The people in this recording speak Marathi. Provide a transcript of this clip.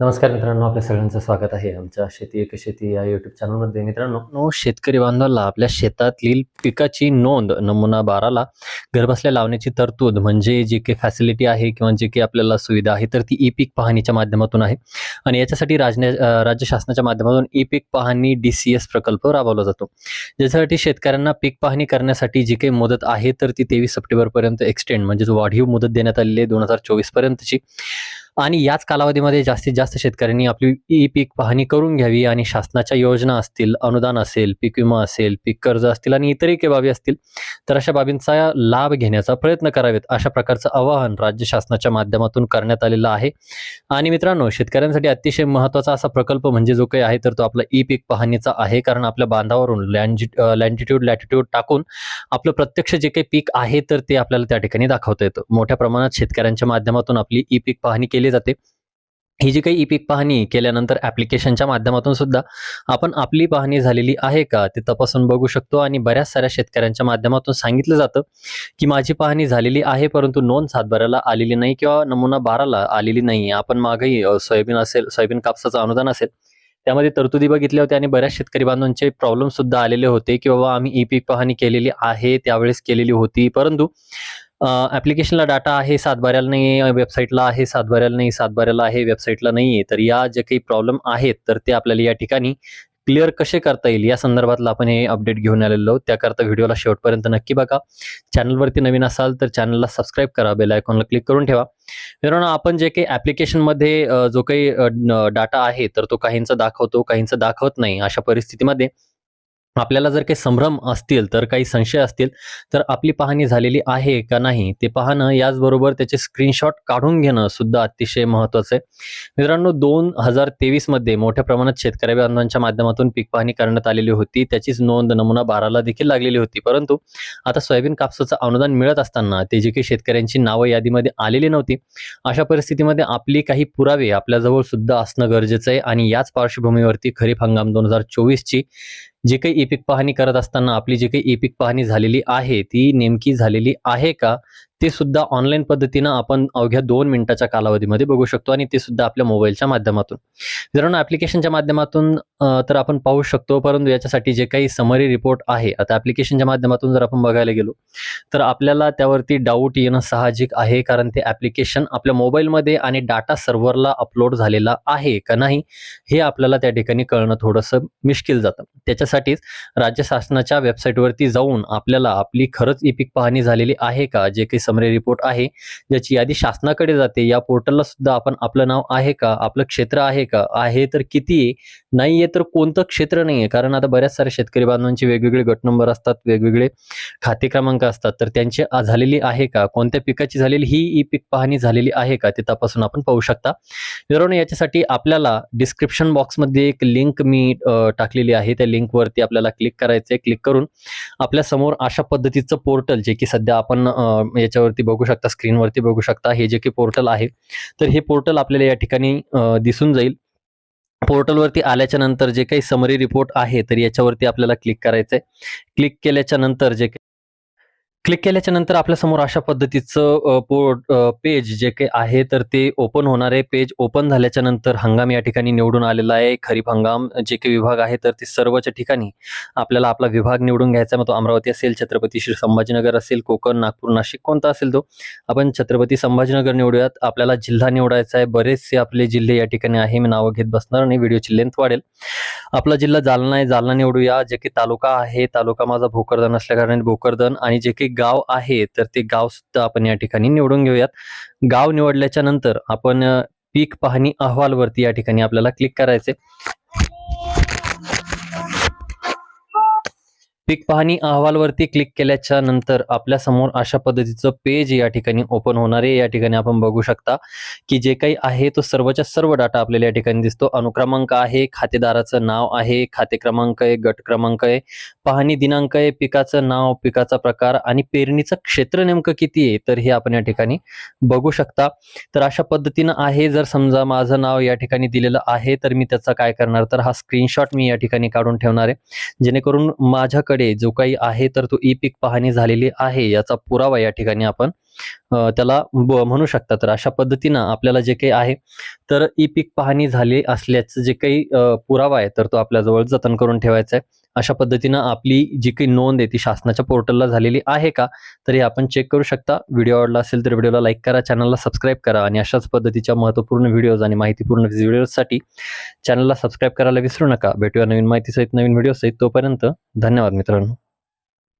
नमस्कार मित्रांनो आपल्या सगळ्यांचं स्वागत आहे आमच्या शेती एक शेती या युट्यूब चॅनलमध्ये मित्रांनो नो शेतकरी बांधवांना आपल्या शेतातील पिकाची नोंद नमुना बाराला घरबसल्या लावण्याची तरतूद म्हणजे जी काही फॅसिलिटी आहे किंवा जी काही आपल्याला सुविधा आहे तर ती ई पीक पाहणीच्या माध्यमातून आहे. आणि याच्यासाठी राजने राज्य शासनाच्या माध्यमातून ई पीक पाहणी डी सी एस प्रकल्प राबवला जातो. ज्याच्यासाठी शेतकऱ्यांना पीक पाहणी करण्यासाठी जी काही मुदत आहे तर ती तेवीस सप्टेंबरपर्यंत एक्सटेंड म्हणजे जो वाढीव मुदत देण्यात आलेली आहे दोन हजार चोवीसपर्यंतची. आणि याच कालावधीमध्ये जास्तीत जास्त शेतकऱ्यांनी आपली ई पीक पाहणी करून घ्यावी आणि शासनाच्या योजना असतील अनुदान असेल पीक विमा असेल पीक कर्ज असतील आणि इतरही काही बाबी असतील तर अशा बाबींचा लाभ घेण्याचा प्रयत्न करावेत. अशा प्रकारचं आवाहन राज्य शासनाच्या माध्यमातून करण्यात आलेलं आहे. आणि मित्रांनो शेतकऱ्यांसाठी अतिशय महत्त्वाचा असा प्रकल्प म्हणजे जो काही आहे तर तो आपला ई पीक पाहणीचा आहे. कारण आपल्या बांधावरून लँजि लँटिट्यूड लॅटिट्यूड टाकून आपलं प्रत्यक्ष जे काही पीक आहे तर ते आपल्याला त्या ठिकाणी दाखवता येतं. मोठ्या प्रमाणात शेतकऱ्यांच्या माध्यमातून आपली ई पीक पाहणी केली जाते. ही जी काही ई पीक पाहणी केल्यानंतर ॲप्लिकेशनच्या माध्यमातून सुद्धा आपण आपली पाहणी झालेली आहे का ते तपासून बघू शकतो आणि बऱ्याच साऱ्या शेतकऱ्यांच्या माध्यमातून सांगितलं जातं की माझी पाहणी झालेली आहे परंतु नोंद सातबाराला आलेली नाही किंवा नमुना बाराला आलेली नाही आपण मागही सोयाबीन असेल सोयाबीन कापसाचं अनुदान असेल त्यामध्ये तरतुदी बघितल्या होत्या आणि बऱ्याच शेतकरी बांधवांचे प्रॉब्लेम सुद्धा आलेले होते की बाबा आम्ही ई पीक पाहणी केलेली आहे त्यावेळेस केलेली होती. परंतु ॲप्लिकेशनला डाटा आहे सातबाऱ्याला नाही आहे वेबसाईटला आहे सातबाऱ्याला नाही सातबाऱ्याला आहे वेबसाईटला नाही आहे तर या जे काही प्रॉब्लेम आहेत तर ते आपल्याला या ठिकाणी क्लिअर कसे करता येईल? या संदर्भातला आपण हे अपडेट घेऊन आलेलो आहोत. त्याकरता व्हिडिओला शेवटपर्यंत नक्की बघा. चॅनलवरती नवीन असाल तर चॅनलला सबस्क्राईब करा. बेल आयकॉनला क्लिक करून ठेवा. मित्रांनो आपण जे काही ॲप्लिकेशनमध्ये जो काही डाटा आहे तर तो काहींचा दाखवतो काहींचा दाखवत नाही अशा परिस्थितीमध्ये आपल्याला जर काही संभ्रम असतील तर काही संशय असतील तर आपली पाहणी झालेली आहे का नाही ते पाहणं याचबरोबर त्याचे स्क्रीनशॉट काढून घेणं सुद्धा अतिशय महत्त्वाचं आहे. मित्रांनो दोन हजार तेवीसमध्ये मोठ्या प्रमाणात शेतकरी बांधवांच्या माध्यमातून पीक पाहणी करण्यात आलेली होती. त्याचीच नोंद नमुना बाराला देखील लागलेली होती. परंतु आता सोयाबीन कापसाचं अनुदान मिळत असताना ते जे काही शेतकऱ्यांची नावं यादीमध्ये आलेली नव्हती अशा परिस्थितीमध्ये आपली काही पुरावे आपल्याजवळ सुद्धा असणं गरजेचं आहे. आणि याच पार्श्वभूमीवरती खरीप हंगाम दोन हजार चोवीसची जे काही ई पीक पाहणी करत असताना आपली जी काही ई पीक पाहणी झालेली आहे ती नेमकी झालेली आहे का? ते सुद्धा ऑनलाईन पद्धतीनं आपण अवघ्या दोन मिनिटाच्या कालावधीमध्ये बघू शकतो आणि ते सुद्धा आपल्या मोबाईलच्या माध्यमातून. मित्रांनो ॲप्लिकेशनच्या माध्यमातून तर आपण पाहू शकतो परंतु याच्यासाठी जे काही समरी रिपोर्ट आहे आता ॲप्लिकेशनच्या माध्यमातून जर आपण बघायला गेलो तर आपल्याला त्यावरती डाऊट येणं साहजिक आहे कारण ते ॲप्लिकेशन आपल्या मोबाईलमध्ये आणि डाटा सर्व्हरला अपलोड झालेला आहे का नाही हे आपल्याला त्या ठिकाणी कळणं थोडंसं मिश्किल जातं. त्याच्यासाठीच राज्य शासनाच्या वेबसाईटवरती जाऊन आपल्याला आपली खरंच ई पीक पाहणी झालेली आहे का जे काही समरी रिपोर्ट आहे ज्याची यादी शासनाकडे जाते. या पोर्टलला सुद्धा आपण आपलं नाव आहे का आपलं क्षेत्र आहे का आहे तर किती आहे नाही आहे तर कोणतं क्षेत्र नाही आहे कारण आता बऱ्याच साऱ्या शेतकरी बांधवांचे वेगवेगळे गट नंबर असतात वेगवेगळे खाते क्रमांक असतात. तर त्यांची झालेली आहे का कोणत्या पिकाची झालेली ही ई पीक पाहणी झालेली आहे का ते तपासून आपण पाहू शकता. मित्रांनो याच्यासाठी आपल्याला डिस्क्रिप्शन बॉक्समध्ये एक लिंक मी टाकलेली आहे. त्या लिंकवरती आपल्याला क्लिक करायचं आहे क्लिक करून आपल्यासमोर अशा पद्धतीचं पोर्टल जे की सध्या आपण याच्यावर याच्यावरती बघू शकता स्क्रीनवरती बघू शकता. हे जे काही पोर्टल आहे तर हे पोर्टल आपल्याला या ठिकाणी दिसून जाईल. पोर्टलवरती आल्याच्यानंतर जे काही समरी रिपोर्ट आहे तर याच्यावरती आपल्याला क्लिक करायचं आहे क्लिक केल्याच्यानंतर जे क्लिक केल्याच्यानंतर आपल्यासमोर अशा पद्धतीचं पोर्ट पेज जे काही आहे तर ते ओपन होणार आहे. पेज ओपन झाल्याच्यानंतर हंगाम या ठिकाणी निवडून आलेला आहे. खरीप हंगाम जे काही विभाग आहे तर ते सर्वच्या ठिकाणी आपल्याला आपला विभाग निवडून घ्यायचा मग तो अमरावती असेल छत्रपती श्री संभाजीनगर असेल कोकण नागपूर नाशिक कोणता असेल तो आपण छत्रपती संभाजीनगर निवडूयात. आपल्याला जिल्हा निवडायचा आहे. बरेचसे आपले जिल्हे या ठिकाणी आहे. मी नावं घेत बसणार आणि व्हिडिओची लेंथ वाढेल. आपला जिल्हा जालना आहे. जालना निवडूया. जे की तालुका आहे तालुका माझा भोकरदन असल्या कारणाने भोकरदन आणि जे काही गाव आहे तर ते गाव सुद्धा आपण या ठिकाणी निवडून घेऊयात. गाव निवडल्याच्या नंतर आपण पीक पाहणी अहवालवरती या ठिकाणी आपल्याला क्लिक करायचे पीक पाहणी अहवालवरती क्लिक केल्याच्यानंतर आपल्यासमोर अशा पद्धतीचं पेज या ठिकाणी ओपन होणार आहे. या ठिकाणी आपण बघू शकता की जे काही आहे तो सर्वच्या सर्व डाटा आपल्याला या ठिकाणी दिसतो. अनुक्रमांक आहे खातेदाराचं नाव आहे खाते क्रमांक आहे गट क्रमांक आहे पाहणी दिनांक आहे पिकाचं नाव पिकाचा प्रकार आणि पेरणीचं क्षेत्र नेमकं किती आहे तर हे आपण या ठिकाणी बघू शकता. तर अशा पद्धतीनं आहे जर समजा माझं नाव या ठिकाणी दिलेलं आहे तर मी त्याचा काय करणार? तर हा स्क्रीनशॉट मी या ठिकाणी काढून ठेवणार आहे. जेणेकरून माझ्याकडे आपल्याकडे जो काही आहे तर तो ई पीक पाहणी झालेली आहे याचा पुरावा या ठिकाणी आपण त्याला म्हणू शकता तर अशा पद्धतीनं आपल्याला जे काही आहे तर ई पीक पाहणी झाली असल्याचं जे काही पुरावा आहे तर तो आपल्याजवळ जतन करून ठेवायचा आहे. अशा पद्धतीनं आपली जी काही नोंद आहे ती शासनाच्या पोर्टलला झालेली आहे का? तर हे आपण चेक करू शकता. व्हिडिओ आवडला असेल तर व्हिडिओला लाईक करा चॅनलला सबस्क्राईब करा आणि अशाच पद्धतीच्या महत्त्वपूर्ण व्हिडिओज आणि माहितीपूर्ण व्हिडिओजसाठी चॅनलला सबस्क्राईब करायला विसरू नका. भेटूया नवीन माहितीसहित नवीन व्हिडिओसहित तोपर्यंत धन्यवाद मित्रांनो.